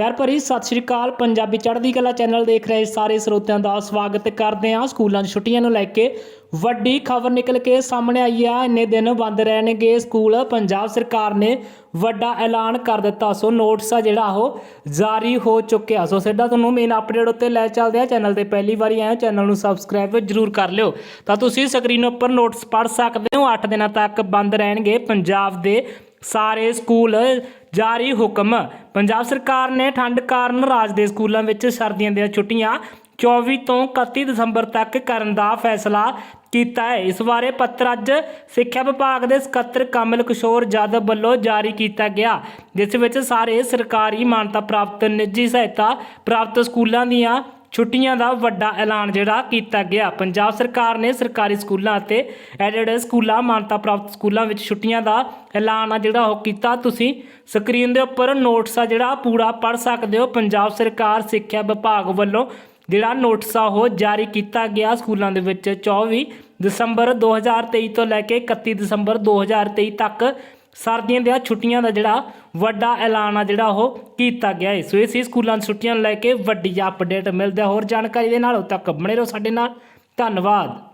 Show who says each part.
Speaker 1: ਪਿਆਰ ਭਰੀ ਸਤਿ ਸ਼੍ਰੀ ਅਕਾਲ। ਪੰਜਾਬੀ ਚੜ੍ਹਦੀ ਕਲਾ ਚੈਨਲ ਦੇਖ ਰਹੇ ਸਾਰੇ ਸਰੋਤਿਆਂ ਦਾ ਸਵਾਗਤ ਕਰਦੇ ਹਾਂ। ਸਕੂਲਾਂ 'ਚ ਛੁੱਟੀਆਂ ਨੂੰ ਲੈ ਕੇ ਵੱਡੀ ਖਬਰ ਨਿਕਲ ਕੇ ਸਾਹਮਣੇ ਆਈ ਆ। ਇੰਨੇ ਦਿਨ ਬੰਦ ਰਹਿਣਗੇ ਸਕੂਲ। ਪੰਜਾਬ ਸਰਕਾਰ ਨੇ ਵੱਡਾ ਐਲਾਨ ਕਰ ਦਿੱਤਾ। ਸੋ ਨੋਟਿਸ ਆ ਜਿਹੜਾ ਉਹ ਜਾਰੀ ਹੋ ਚੁੱਕਿਆ। ਸੋ ਸਿੱਧਾ ਤੁਹਾਨੂੰ ਮੇਨ ਅਪਡੇਟ ਉੱਤੇ ਲੈ ਚੱਲਦੇ ਆ ਚੈਨਲ ਤੇ ਪਹਿਲੀ ਵਾਰੀ ਆਏ ਹੋ, ਚੈਨਲ ਨੂੰ ਸਬਸਕ੍ਰਾਈਬ ਜਰੂਰ ਕਰ ਲਿਓ। ਤਾਂ ਤੁਸੀਂ ਸਕਰੀਨ ਉੱਪਰ ਨੋਟਿਸ ਪੜ੍ਹ ਸਕਦੇ ਹੋ। 8 ਦਿਨਾਂ ਤੱਕ ਬੰਦ ਰਹਿਣਗੇ ਪੰਜਾਬ ਦੇ ਸਾਰੇ ਸਕੂਲ। ਜਾਰੀ ਹੁਕਮ। ਪੰਜਾਬ ਸਰਕਾਰ ਨੇ ਠੰਡ ਕਾਰਨ ਰਾਜ ਦੇ ਸਕੂਲਾਂ ਵਿੱਚ ਸਰਦੀਆਂ ਦੀਆਂ ਛੁੱਟੀਆਂ 24 ਤੋਂ 31 ਦਸੰਬਰ ਤੱਕ ਕਰਨ ਦਾ ਫੈਸਲਾ ਕੀਤਾ ਹੈ। ਇਸ ਬਾਰੇ ਪੱਤਰ ਅੱਜ ਸਿੱਖਿਆ ਵਿਭਾਗ ਦੇ ਸਕੱਤਰ ਕਮਲ ਕਿਸ਼ੋਰ ਜਾਦਵ ਵੱਲੋਂ ਜਾਰੀ ਕੀਤਾ ਗਿਆ, ਜਿਸ ਵਿੱਚ ਸਾਰੇ ਸਰਕਾਰੀ ਮਾਨਤਾ ਪ੍ਰਾਪਤ, ਨਿੱਜੀ ਸਹਾਇਤਾ ਪ੍ਰਾਪਤ ਸਕੂਲਾਂ ਦੀਆਂ ਛੁੱਟੀਆਂ ਦਾ ਵੱਡਾ ਐਲਾਨ ਜਿਹੜਾ ਕੀਤਾ ਗਿਆ। ਪੰਜਾਬ ਸਰਕਾਰ ਨੇ ਸਰਕਾਰੀ ਸਕੂਲਾਂ ਅਤੇ ਐਡਡ ਸਕੂਲਾਂ, ਮਾਨਤਾ ਪ੍ਰਾਪਤ ਸਕੂਲਾਂ ਵਿੱਚ ਛੁੱਟੀਆਂ ਦਾ ਐਲਾਨ ਆ ਜਿਹੜਾ ਉਹ ਕੀਤਾ। ਤੁਸੀਂ ਸਕਰੀਨ ਦੇ ਉੱਪਰ ਨੋਟਿਸ ਆ ਜਿਹੜਾ, ਪੂਰਾ ਪੜ੍ਹ ਸਕਦੇ ਹੋ। ਪੰਜਾਬ ਸਰਕਾਰ, ਸਿੱਖਿਆ ਵਿਭਾਗ ਵੱਲੋਂ ਜਿਹੜਾ ਨੋਟਿਸ ਆ ਉਹ ਜਾਰੀ ਕੀਤਾ ਗਿਆ ਸਕੂਲਾਂ ਦੇ ਵਿੱਚ। 24 ਦਸੰਬਰ 2023 ਤੋਂ ਲੈ ਕੇ 31 ਦਸੰਬਰ 2023 ਤੱਕ ਸਰਦੀਆਂ ਦੀਆਂ ਛੁੱਟੀਆਂ ਦਾ ਜਿਹੜਾ ਵੱਡਾ ਐਲਾਨ ਆ ਜਿਹੜਾ ਉਹ ਕੀਤਾ ਗਿਆ ਹੈ ਸੋ ਇਹ ਸੀ ਸਕੂਲਾਂ ਦੀਆਂ ਛੁੱਟੀਆਂ ਨੂੰ ਲੈ ਕੇ ਵੱਡੀ ਅਪਡੇਟ ਮਿਲਦਾ ਹੋਰ ਜਾਣਕਾਰੀ ਦੇ ਨਾਲ ਉਦੋਂ ਤੱਕ ਬਣੇ ਰਹੋ ਸਾਡੇ ਨਾਲ। ਧੰਨਵਾਦ।